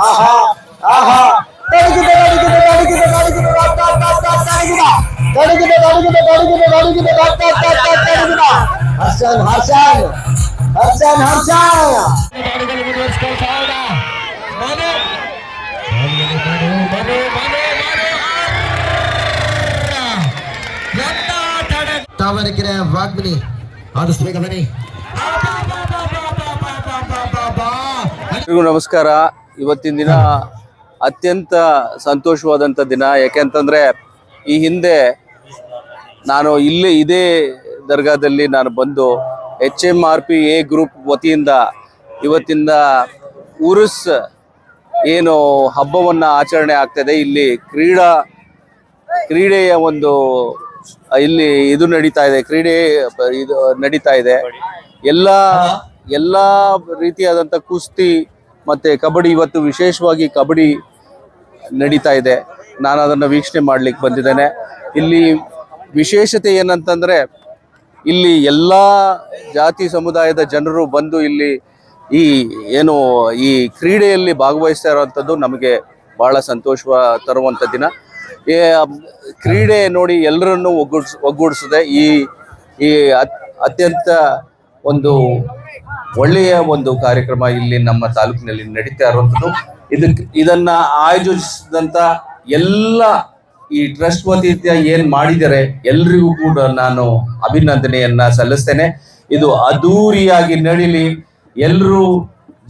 ಆಹಾ ಆಹಾ ತಡಗಿದೆ ತಡಗಿದೆ ತಡಗಿದೆ ತಡಗಿದೆ ರತ್ತ ರತ್ತ ತಡಗಿದ ತಡಗಿದೆ ತಡಗಿದೆ ತಡಗಿದೆ ತಡಗಿದೆ ರತ್ತ ರತ್ತ ತಡಗಿದ ಹರ್ಷನ್ ಹರ್ಷನ್ ಹರ್ಷನ್ ಹರ್ಷನ್ ತಾವರೆಕೆರೆ ವಾಗ್ಮಿನಿ ಆದಷ್ಟು ಬೇಗ ಬನ್ನಿ ಎಲ್ರಿಗೂ ನಮಸ್ಕಾರ ಇವತ್ತಿನ ದಿನ ಅತ್ಯಂತ ಸಂತೋಷವಾದಂಥ ದಿನ. ಯಾಕೆಂತಂದರೆ ಈ ಹಿಂದೆ ನಾನು ಇಲ್ಲೇ ಇದೇ ದರ್ಗಾದಲ್ಲಿ ನಾನು ಬಂದು H M R P A group ವತಿಯಿಂದ ಇವತ್ತಿಂದ ಉರುಸ್ ಏನು ಹಬ್ಬವನ್ನು ಆಚರಣೆ ಆಗ್ತದೆ ಇಲ್ಲಿ ಕ್ರೀಡಾ ಕ್ರೀಡೆಯ ಒಂದು, ಇಲ್ಲಿ ಇದು ನಡೀತಾ ಇದೆ. ಕ್ರೀಡೆ ಇದು ನಡೀತಾ ಇದೆ. ಎಲ್ಲ ಎಲ್ಲ ರೀತಿಯಾದಂಥ ಕುಸ್ತಿ ಮತ್ತೆ ಕಬಡ್ಡಿ ಇವತ್ತು ವಿಶೇಷವಾಗಿ ಕಬಡ್ಡಿ ನಡೀತಾ ಇದೆ. ನಾನು ಅದನ್ನು ವೀಕ್ಷಣೆ ಮಾಡಲಿಕ್ಕೆ ಬಂದಿದ್ದೇನೆ. ಇಲ್ಲಿ ವಿಶೇಷತೆ ಏನಂತಂದರೆ, ಇಲ್ಲಿ ಎಲ್ಲ ಜಾತಿ ಸಮುದಾಯದ ಜನರು ಬಂದು ಇಲ್ಲಿ ಈ ಏನು ಈ ಕ್ರೀಡೆಯಲ್ಲಿ ಭಾಗವಹಿಸ್ತಾ ಇರೋವಂಥದ್ದು ನಮಗೆ ಬಹಳ ಸಂತೋಷ ತರುವಂಥ ದಿನ. ಕ್ರೀಡೆ ನೋಡಿ ಎಲ್ಲರನ್ನು ಒಗ್ಗೂಡ್ಸ್ ಒಗ್ಗೂಡಿಸಿದೆ ಈ ಈ ಅತ್ಯಂತ ಒಂದು ಒಳ್ಳೆಯ ಒಂದು ಕಾರ್ಯಕ್ರಮ ಇಲ್ಲಿ ನಮ್ಮ ತಾಲೂಕಿನಲ್ಲಿ ನಡೀತಾ ಇರುವಂಥದ್ದು. ಇದಕ್ಕೆ ಇದನ್ನ ಆಯೋಜಿಸಿದಂತ ಎಲ್ಲ ಈ ಟ್ರಸ್ಟ್ ವತಿಯಿಂದ ಏನ್ ಮಾಡಿದರೆ ಎಲ್ರಿಗೂ ಕೂಡ ನಾನು ಅಭಿನಂದನೆಯನ್ನ ಸಲ್ಲಿಸ್ತೇನೆ. ಇದು ಅದ್ದೂರಿಯಾಗಿ ನಡೀಲಿ. ಎಲ್ಲರೂ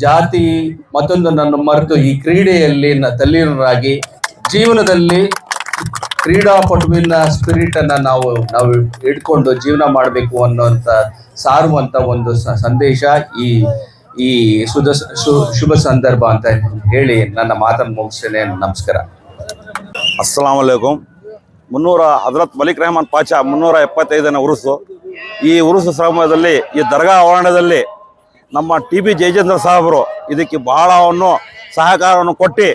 ಜಾತಿ ಮತ್ತೊಂದು ನನ್ನ ಮರೆತು ಈ ಕ್ರೀಡೆಯಲ್ಲಿ ತಲ್ಲೀನರಾಗಿ ಜೀವನದಲ್ಲಿ ಕ್ರೀಡಾಪಟುವಿನ ಸ್ಪಿರಿಟ್ ಅನ್ನ ನಾವು ನಾವು ಇಟ್ಕೊಂಡು ಜೀವನ ಮಾಡಬೇಕು ಅನ್ನೋಂಥ ಸಾರುವಂತ ಒಂದು ಸಂದೇಶ ಈ ಈ ಸುಧ ಶುಭ ಸಂದರ್ಭ ಅಂತ ಹೇಳಿ ನನ್ನ ಮಾತನ್ನು ಮುಗಿಸ್ತೇನೆ. ನಮಸ್ಕಾರ. ಅಸ್ಸಲಾಂ ವಲೈಕುಂ ಮುನ್ನೂರ ಹಜರತ್ ಮಲಿಕ್ ರೆಹಮಾನ್ ಪಾಚಾ ಮುನ್ನೂರ ಎಪ್ಪತ್ತೈದನೇ ಉರುಸು. ಈ ಉರುಸು ಸಮಯದಲ್ಲಿ ಈ ದರ್ಗಾ ಆವರಣದಲ್ಲಿ ನಮ್ಮ ಟಿ ಬಿ ಜಯಚಂದ್ರ ಸಾಹೇಬರು ಇದಕ್ಕೆ ಬಹಳವನ್ನು ಸಹಕಾರವನ್ನು ಕೊಟ್ಟು,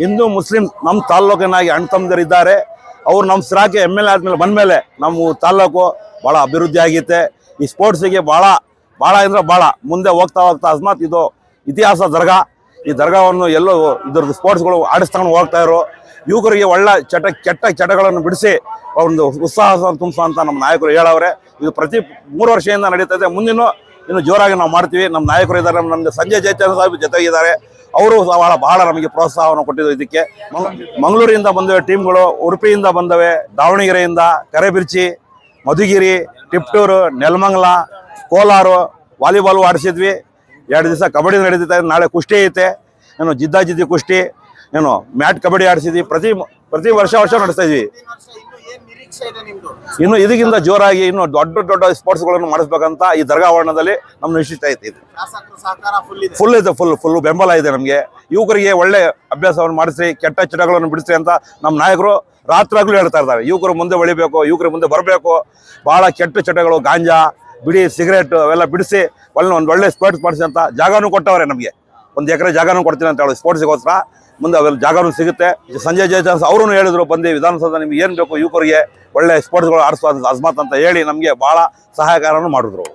ಹಿಂದೂ, ಮುಸ್ಲಿಂ ನಮ್ಮ ತಾಲ್ಲೂಕಿನಾಗಿ ಅಣ್ಣ ತಮ್ಮದರಿದ್ದಾರೆ ಅವ್ರು ನಮ್ಮ ಸಿರಾಕೆ ಎಂ ಎಲ್ ಎ ಆದಮೇಲೆ ಬಂದಮೇಲೆ ನಮ್ಮ ತಾಲ್ಲೂಕು ಭಾಳ ಅಭಿವೃದ್ಧಿ ಆಗೈತೆ. ಈ ಸ್ಪೋರ್ಟ್ಸಿಗೆ ಭಾಳ ಭಾಳ ಅಂದ್ರೆ ಭಾಳ ಮುಂದೆ ಹೋಗ್ತಾ ಹೋಗ್ತಾ ಅಸ್ಮಾತ್ ಇದು ಇತಿಹಾಸ ದರ್ಗಾ. ಈ ದರ್ಗಾವನ್ನು ಎಲ್ಲೋ ಇದ್ರದ್ದು ಸ್ಪೋರ್ಟ್ಸ್ಗಳು ಆಡಿಸ್ಕೊಂಡು ಹೋಗ್ತಾ ಇರೋ ಯುವಕರಿಗೆ ಒಳ್ಳೆ ಚಟ, ಕೆಟ್ಟ ಚಟಗಳನ್ನು ಬಿಡಿಸಿ ಒಂದು ಉತ್ಸಾಹ ತುಂಬಿಸೋ ಅಂತ ನಮ್ಮ ನಾಯಕರು ಹೇಳವ್ರೆ. ಇದು ಪ್ರತಿ ಮೂರು ವರ್ಷದಿಂದ ನಡೀತಾ ಇದೆ. ಮುಂದಿನ ಇನ್ನು ಜೋರಾಗಿ ನಾವು ಮಾಡ್ತೀವಿ. ನಮ್ಮ ನಾಯಕರು ಇದ್ದಾರೆ. ನಮ್ಮ ಸಂಜಯ್ ಜಯಚಂದ್ರ ಸಾಹೇಬ್ ಜೊತೆಗಿದ್ದಾರೆ. ಅವರು ಬಹಳ ಬಹಳ ನಮಗೆ ಪ್ರೋತ್ಸಾಹವನ್ನು ಕೊಟ್ಟಿದ್ದು ಇದಕ್ಕೆ. ಮಂಗ್- ಮಂಗಳೂರಿಂದ ಬಂದವೆ ಟೀಮ್ಗಳು, ಉಡುಪಿಯಿಂದ ಬಂದವೆ ದಾವಣಗೆರೆಯಿಂದ ಕರೆಬಿರ್ಚಿ, ಮಧುಗಿರಿ, ಟಿಪ್ಟೂರು, ನೆಲಮಂಗಲ, ಕೋಲಾರು ವಾಲಿಬಾಲ್ ಆಡಿಸಿದ್ವಿ. ಎರಡು ದಿವಸ ಕಬಡ್ಡಿ ನಡೆದಿದೆ ನಾಳೆ ಕುಷ್ಟಿ ಐತೆ. ಏನು ಜಿದ್ದಾ ಜಿದ್ದಿ ಕುಸ್ತಿ ಏನು ಮ್ಯಾಟ್ ಕಬಡ್ಡಿ ಆಡಿಸಿದ್ವಿ. ಪ್ರತಿ ಪ್ರತಿ ವರ್ಷ ವರ್ಷ ನಡೆಸ್ತಾ ಇದ್ವಿ. ಇನ್ನು ಇದಕ್ಕಿಂತ ಜೋರಾಗಿ ಇನ್ನು ದೊಡ್ಡ ದೊಡ್ಡ ಸ್ಪೋರ್ಟ್ಸ್ ಸ್ಪೋರ್ಟ್ಸ್ಗಳನ್ನು ಮಾಡಿಸ್ಬೇಕಂತ ಈ ದರ್ಗಾ ಆವರಣದಲ್ಲಿ ನಮ್ಮ ನಿಶ್ಚಿತ ಐತೆ ಇದು. ಫುಲ್ ಇದೆ. ಫುಲ್ ಫುಲ್ ಬೆಂಬಲ ಇದೆ ನಮಗೆ. ಯುವಕರಿಗೆ ಒಳ್ಳೆ ಅಭ್ಯಾಸವನ್ನು ಮಾಡಿಸಿ ಕೆಟ್ಟ ಚಟಗಳನ್ನು ಬಿಡಿಸಿ ಅಂತ ನಮ್ಮ ನಾಯಕರು ರಾತ್ರಾಗ್ಲೂ ಹೇಳ್ತಾ ಇದ್ದಾರೆ ಯುವಕರು ಮುಂದೆ ಒಳಿಬೇಕು ಯುವಕರು ಮುಂದೆ ಬರಬೇಕು. ಬಹಳ ಕೆಟ್ಟ ಚಟಗಳು ಗಾಂಜಾ ಬಿಡಿ ಸಿಗರೇಟ್ ಅವೆಲ್ಲ ಬಿಡಿಸಿ ಒಳ್ಳೆ ಒಂದು ಒಳ್ಳೆ ಸ್ಪೋರ್ಟ್ಸ್ ಮಾಡಿಸಿ ಅಂತ ಜಾಗನೂ ಕೊಟ್ಟವ್ರೆ ನಮಗೆ. ಒಂದು ಎಕರೆ ಜಾಗನೂ ಕೊಡ್ತೀನಿ ಅಂತ ಹೇಳಿ ಸ್ಪೋರ್ಟ್ಸ್ಗೋಸ್ಕರ ಮುಂದೆ ಅವೆಲ್ಲ ಜಾಗನೂ ಸಿಗುತ್ತೆ. ಸಂಜಯ್ ಜಯಚಾನ್ಸ್ ಅವರು ಹೇಳಿದ್ರು, ಬಂದು ವಿಧಾನಸೌಧ ನಿಮ್ಗೆ ಏನು ಬೇಕು ಯುವಕರಿಗೆ ಒಳ್ಳೆ ಸ್ಪೋರ್ಟ್ಸ್ಗಳು ಆಡಿಸುವ ಅಜ್ಮಾತ್ ಅಂತ ಹೇಳಿ ನಮಗೆ ಭಾಳ ಸಹಾಯಕಾರನೂ ಮಾಡಿದ್ರು.